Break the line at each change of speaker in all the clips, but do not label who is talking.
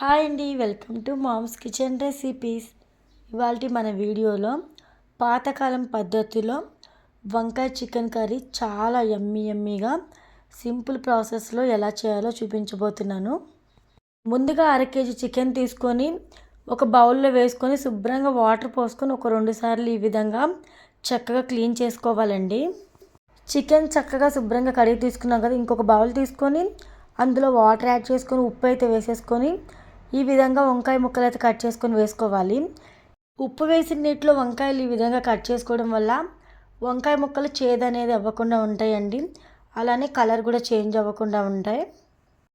Hi అండి welcome to moms kitchen recipes. ఇవాళ మన వీడియోలో పాతకాలం పద్ధతిలో వంకాయ చికెన్ కర్రీ చాలా యమ్మీ యమ్మీగా సింపుల్ ప్రాసెస్లో ఎలా చేయాలో చూపించబోతున్నాను. ముందుగా అర కేజీ చికెన్ తీసుకొని ఒక బౌల్లో వేసుకొని శుభ్రంగా వాటర్ పోసుకొని ఒక రెండు సార్లు ఈ విధంగా చక్కగా క్లీన్ చేసుకోవాలండి. చికెన్ చక్కగా శుభ్రంగా కడిగి తీసుకున్నాం కదా ఇంకొక బౌల్ తీసుకొని అందులో వాటర్ యాడ్ చేసుకొని ఉప్పు అయితే వేసేసుకొని ఈ విధంగా వంకాయ ముక్కలు అయితే కట్ చేసుకొని వేసుకోవాలి. ఉప్పు వేసిన నీటిలో వంకాయలు ఈ విధంగా కట్ చేసుకోవడం వల్ల వంకాయ ముక్కలు చేదు అనేది అవ్వకుండా ఉంటాయండి. అలానే కలర్ కూడా చేంజ్ అవ్వకుండా ఉంటాయి.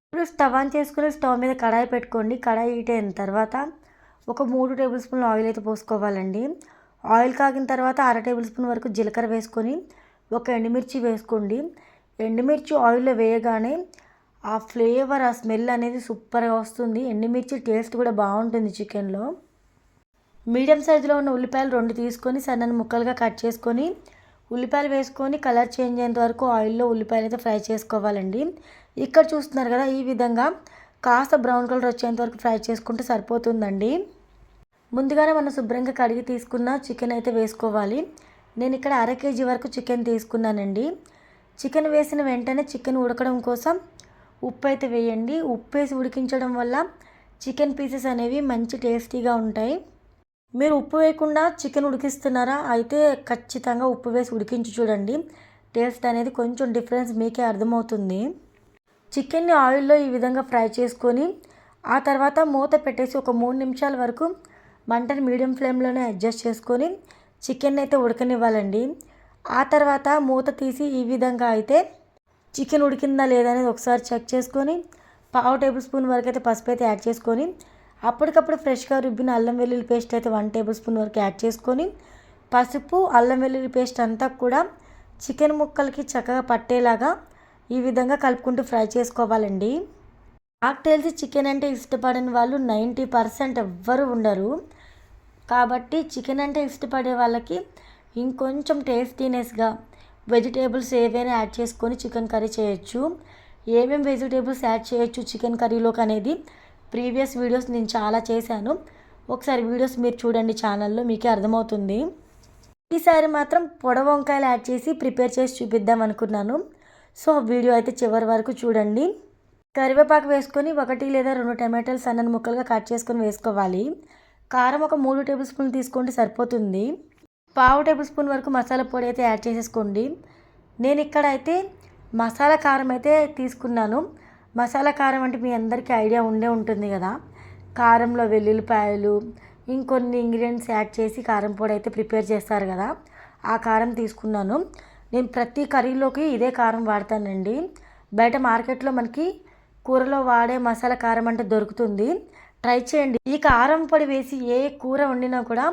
ఇప్పుడు స్టవ్ ఆన్ చేసుకుని స్టవ్ మీద కడాయి పెట్టుకోండి. కడాయి హీట్ అయిన తర్వాత ఒక మూడు టేబుల్ స్పూన్లు ఆయిల్ అయితే పోసుకోవాలండి. ఆయిల్ కాగిన తర్వాత అర టేబుల్ స్పూన్ వరకు జీలకర్ర వేసుకొని ఒక ఎండుమిర్చి వేసుకోండి. ఎండుమిర్చి ఆయిల్లో వేయగానే ఆ ఫ్లేవర్ ఆ స్మెల్ అనేది సూపర్గా వస్తుంది. ఎండుమిర్చి టేస్ట్ కూడా బాగుంటుంది చికెన్లో. మీడియం సైజులో ఉన్న ఉల్లిపాయలు రెండు తీసుకొని సన్నని ముక్కలుగా కట్ చేసుకొని ఉల్లిపాయలు వేసుకొని కలర్ చేంజ్ అయ్యేంత వరకు ఆయిల్లో ఉల్లిపాయలు అయితే ఫ్రై చేసుకోవాలండి. ఇక్కడ చూస్తున్నారు కదా ఈ విధంగా కాస్త బ్రౌన్ కలర్ వచ్చేంత వరకు ఫ్రై చేసుకుంటే సరిపోతుందండి. ముందుగానే మనం శుభ్రంగా కడిగి తీసుకున్న చికెన్ అయితే వేసుకోవాలి. నేను ఇక్కడ అర కేజీ వరకు చికెన్ తీసుకున్నానండి. చికెన్ వేసిన వెంటనే చికెన్ ఉడకడం కోసం ఉప్పు అయితే వేయండి. ఉప్పు వేసి ఉడికించడం వల్ల చికెన్ పీసెస్ అనేవి మంచి టేస్టీగా ఉంటాయి. మీరు ఉప్పు వేయకుండా చికెన్ ఉడికిస్తున్నారా? అయితే ఖచ్చితంగా ఉప్పు వేసి ఉడికించి చూడండి. టేస్ట్ అనేది కొంచెం డిఫరెన్స్ మీకే అర్థమవుతుంది. చికెన్ని ఆయిల్లో ఈ విధంగా ఫ్రై చేసుకొని ఆ తర్వాత మూత పెట్టేసి ఒక మూడు నిమిషాల వరకు మంటని మీడియం ఫ్లేమ్లోనే అడ్జస్ట్ చేసుకొని చికెన్ అయితే ఉడకనివ్వాలండి. ఆ తర్వాత మూత తీసి ఈ విధంగా అయితే చికెన్ ఉడికిందా లేదా అనేది ఒకసారి చెక్ చేసుకొని పావు టేబుల్ స్పూన్ వరకు అయితే పసుపు అయితే యాడ్ చేసుకొని అప్పటికప్పుడు ఫ్రెష్గా రుబ్బిన అల్లం వెల్లుల్లి పేస్ట్ అయితే వన్ టేబుల్ స్పూన్ వరకు యాడ్ చేసుకొని పసుపు అల్లం వెల్లుల్లి పేస్ట్ అంతా కూడా చికెన్ ముక్కలకి చక్కగా పట్టేలాగా ఈ విధంగా కలుపుకుంటూ ఫ్రై చేసుకోవాలండి. నాకు తెలిసి చికెన్ అంటే ఇష్టపడని వాళ్ళు నైంటీ పర్సెంట్ ఎవ్వరు ఉండరు. కాబట్టి చికెన్ అంటే ఇష్టపడే వాళ్ళకి ఇంకొంచెం టేస్టీనెస్గా వెజిటేబుల్స్ ఏవైనా యాడ్ చేసుకొని చికెన్ కర్రీ చేయొచ్చు. ఏమేమి వెజిటేబుల్స్ యాడ్ చేయొచ్చు చికెన్ కర్రీలోకి అనేది ప్రీవియస్ వీడియోస్ నేను చాలా చేశాను. ఒకసారి వీడియోస్ మీరు చూడండి ఛానల్లో మీకే అర్థమవుతుంది. ఈసారి మాత్రం పొడవ వంకాయలు యాడ్ చేసి ప్రిపేర్ చేసి చూపిద్దాం అనుకున్నాను. సో వీడియో అయితే చివరి వరకు చూడండి. కరివేపాకు వేసుకొని ఒకటి లేదా రెండు టమాటాలు సన్నని ముక్కలుగా కట్ చేసుకొని వేసుకోవాలి. కారం ఒక మూడు టేబుల్ స్పూన్లు తీసుకుంటే సరిపోతుంది. పావు టేబుల్ స్పూన్ వరకు మసాలా పొడి అయితే యాడ్ చేసేసుకోండి. నేను ఇక్కడ అయితే మసాలా కారం అయితే తీసుకున్నాను. మసాలా కారం అంటే మీ అందరికీ ఐడియా ఉండే ఉంటుంది కదా. కారంలో వెల్లుల్లిపాయలు ఇంకొన్ని ఇంగ్రీడియంట్స్ యాడ్ చేసి కారం పొడి అయితే ప్రిపేర్ చేస్తారు కదా. ఆ కారం తీసుకున్నాను. నేను ప్రతి కర్రీలోకి ఇదే కారం వాడతానండి. బయట మార్కెట్లో మనకి కూరలో వాడే మసాలా కారం అంటే దొరుకుతుంది. ట్రై చేయండి. ఈ కారం పొడి వేసి ఏ కూర వండినా కూడా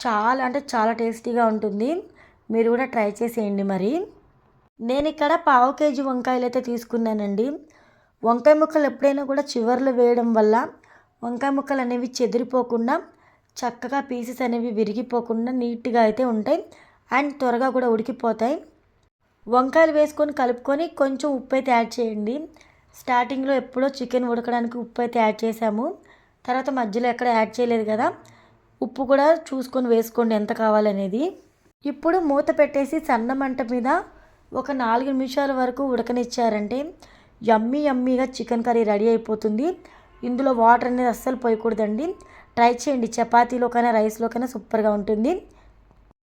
చాలా అంటే చాలా టేస్టీగా ఉంటుంది. మీరు కూడా ట్రై చేసేయండి మరి. నేను ఇక్కడ పావు కేజీ వంకాయలు అయితే తీసుకున్నానండి. వంకాయ ముక్కలు ఎప్పుడైనా కూడా చివర్లు వేయడం వల్ల వంకాయ ముక్కలు అనేవి చెదిరిపోకుండా చక్కగా పీసెస్ అనేవి విరిగిపోకుండా నీట్గా అయితే ఉంటాయి. అండ్ త్వరగా కూడా ఉడికిపోతాయి. వంకాయలు వేసుకొని కలుపుకొని కొంచెం ఉప్పు అయితే యాడ్ చేయండి. స్టార్టింగ్లో ఎప్పుడో చికెన్ ఉడకడానికి ఉప్పు అయితే యాడ్ చేసాము తర్వాత మధ్యలో ఎక్కడ యాడ్ చేయలేదు కదా ఉప్పు కూడా చూసుకొని వేసుకోండి ఎంత కావాలనేది. ఇప్పుడు మూత పెట్టేసి సన్న మంట మీద ఒక నాలుగు నిమిషాల వరకు ఉడకనిచ్చారంటే యమ్మీ యమ్మీగా చికెన్ కర్రీ రెడీ అయిపోతుంది. ఇందులో వాటర్ అనేది అస్సలు పోయకూడదండి. ట్రై చేయండి. చపాతీలోకైనా రైస్లోకైనా సూపర్గా ఉంటుంది.